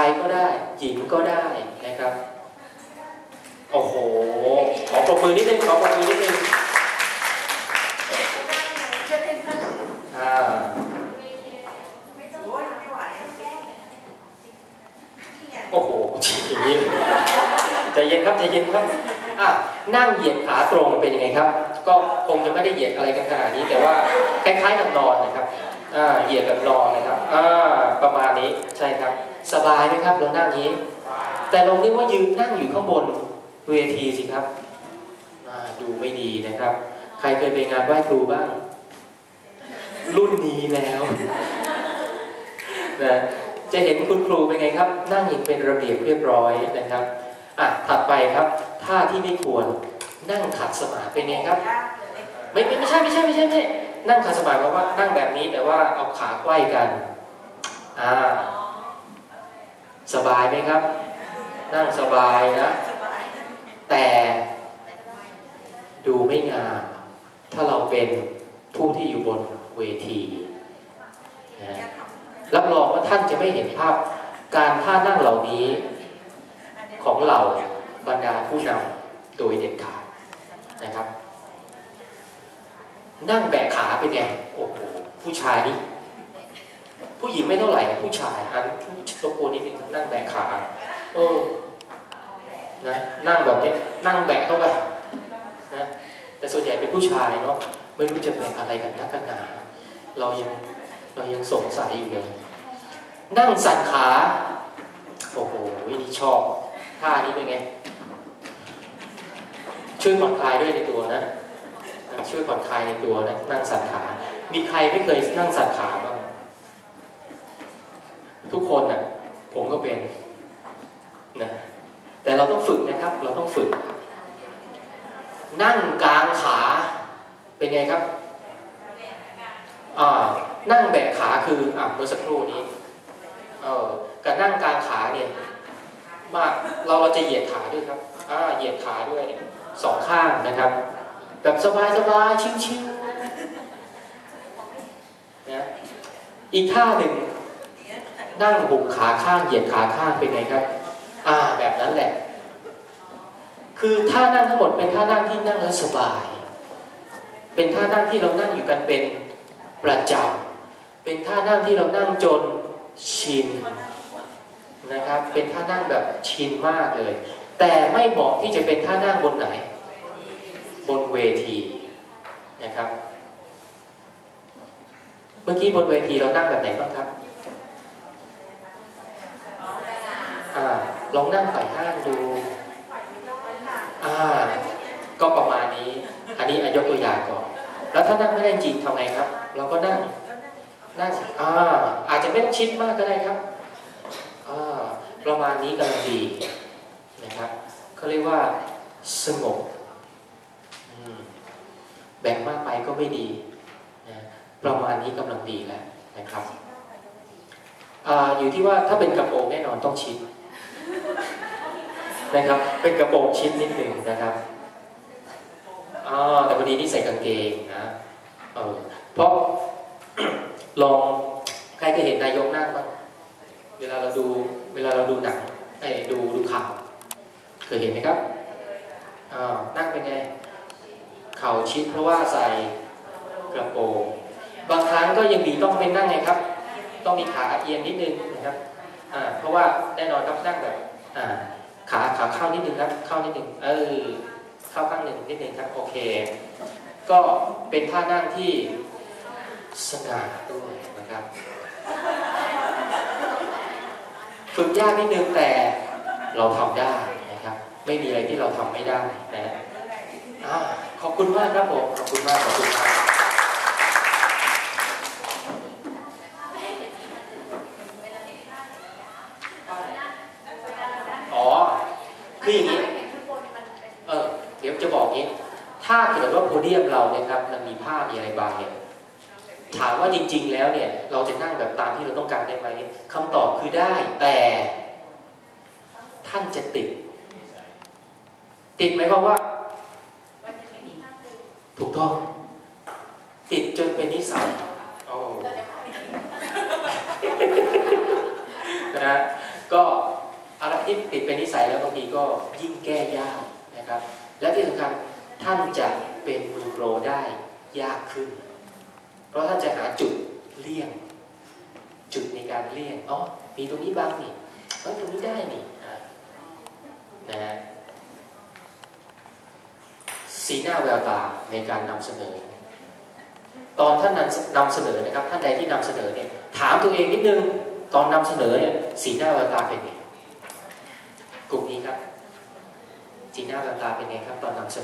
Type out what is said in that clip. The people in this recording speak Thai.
ายก็ได้หญิงก็ได้นะครับโอ้โหขอปรบมือนิดนึงขอปรบมือนิดนึงอ่าโอ้โหอย่างนี้ใจเย็นครับใจเย็นครับอะนั่งเหยียดขาตรงเป็นยังไงครับ ก็คงจะไม่ได้เหยียดอะไรกันขนาดนี้ แต่ว่าคล้ายๆกับนอนนะครับอ่าเหยียดแบบนอนนะครับอ่าประมาณนี้ใช่ครับ สบายไหมครับเรานั่งนี้ แต่ลองนึกว่ายืนนั่งอยู่ข้างบนเวทีสิครับดูไม่ดีนะครับ ใครเคยไปงานไหว้ครูบ้าง รุ่นนี้แล้วนะจะเห็นคุณครูเป็นไงครับ นั่งอย่างเป็นระเบียบเรียบร้อยนะครับอะถัดไปครับท่าที่ไม่ควรนั่งขัดสมาธิเป็นไงครับ ไม่ไม่ไม่ใช่ไม่ใช่ไม่ใช่ไม่ใช่นั่งขัดสมาธิแปลว่านั่งแบบนี้แต่ว่าเอาขาใกล้กันอ่า สบายไหมครับ นั่งสบายนะ แต่ดูไม่งามถ้าเราเป็นผู้ที่อยู่บนเวทีนะรับรองว่าท่านจะไม่เห็นภาพการท่านั่งเหล่านี้ของเราบรรดาผู้นำโดยเด็ดขาดนะครับ นั่งแบกขาเป็นไงโอ้โหผู้ชายนี่ ผู้หญิงไม่เท่าไหร่ผู้ชายอันตัวโกนนิดนึงนั่งแบกขาเออนะนั่งแบบนี้นั่งแบกเข้าไปนะแต่ส่วนใหญ่เป็นผู้ชายเนาะไม่รู้จะแบกอะไรกันนักกันหนาเรายังเรายังสงสัยอยู่เลยนั่งสั่นขาโอ้โหนี่ชอบท่านี้เป็นไงช่วยผ่อนคลายด้วยในตัวนะช่วยผ่อนคลายในตัวนะนั่งสั่นขา มีใครไม่เคยนั่งสั่นขาบ้าง ทุกคนนะ่ะผมก็เป็นนะแต่เราต้องฝึกนะครับ เราต้องฝึก นั่งกลางขาเป็นไงครับอ่านั่งแบกขาคืออะเมื่อสักครู่นี้เออการนั่งกลางขาเนี่ยมากเราเราจะเหยียดขาด้วยครับอ่าเหยียดขาด้วยสองข้างนะครับ แบบสบายสบายชิวๆนะอีกท่าหนึ่ง นั่งบุกขาข้างเหยียดขาข้างเป็นไงครับ อ่าแบบนั้นแหละ คือท่านั่งทั้งหมดเป็นท่านั่งที่นั่งแล้วสบาย เป็นท่านั่งที่เรานั่งอยู่กันเป็นประจำเป็นท่านั่งที่เรานั่งจนชินนะครับ เป็นท่านั่งแบบชินมากเลย แต่ไม่เหมาะที่จะเป็นท่านั่งบนไหน บนเวทีนะครับ เมื่อกี้บนเวทีเรานั่งแบบไหนบ้างครับ อ่าลองนั่งไฝ่ห้างดูอ่าก็ประมาณนี้ อันนี้อายกตัวอย่างก่อน แล้วถ้านั่งไม่ได้จริงทำไงครับ เราก็นั่งนั่งอ่าอาจจะไม่ต้องชิดมากก็ได้ครับอ่าประมาณนี้กำลังดีนะครับเขาเรียกว่าสงบแบ่งมากไปก็ไม่ดีนะประมาณนี้กำลังดีแล้วนะครับออยู่ที่ว่าถ้าเป็นกระโปรงแน่นอนต้องชิด นะครับ เป็นกระโปรงชิดนิดหนึ่งนะครับอ๋อแต่พอดีนี่ใส่กางเกงนะเออเพราะลองใครเคยเห็นนายกนั่งบ้างเวลาเราดูเวลาเราดูหนังไอ้ดูดูข่าวเคยเห็นไหมครับอ่านั่งเป็นไงเข่าชิดเพราะว่าใส่กระโปรงบางครั้งก็ยังดีต้องเป็นนั่งไงครับ ต้องมีขาเอียงนิดนึงนะครับอ่าเพราะว่าแน่นอนครับนั่งแบบ เข้านิดหนึ่งครับ เข้านิดนึงเออเข้าข้างหนึ่งนิดหนึ่งครับ โอเค ก็เป็นท่านั่งที่สง่าด้วยนะครับ ฝึกยากนิดนึงแต่เราทำได้นะครับ ไม่มีอะไรที่เราทำไม่ได้นะอ่ขอบคุณมากครับผม ขอบคุณมาก ขอบคุณมากอ๋อ คืออย่างนี้เออเดี๋ยวจะบอกงี้ ถ้าเกิดว่าโพเดียมเราเนี่ยครับมันมีผ้ามีอะไรบางเนี่ยถามว่าจริง ๆ แล้วเนี่ย เราจะนั่งแบบตามที่เราต้องการได้ไหมคำตอบคือได้ แต่ท่านจะติด ติดไหมความว่า ถูกต้องติดจนเป็นนิสัยโอ้นะก็ ที่ติดเป็นนิสัยแล้วบางทีก็ยิ่งแก้ยากนะครับ และที่สำคัญท่านจะเป็นมือโปรได้ยากขึ้น เพราะท่านจะหาจุดเลี่ยง จุดในการเลี่ยงอ๋อมีตรงนี้บ้างนี่เออตรงนี้ได้นี่นะฮะสีหน้าแววตาในการนำเสนอ ตอนท่านนำนำเสนอนะครับท่านใดที่นำเสนอเนี่ยถามตัวเองนิดนึงตอนนำเสนอเนี่ยสีหน้าแววตาเป็นไง กลุ่มนี้ครับจีน่าแววตาเป็นไงครับ ตอนนำเสนอ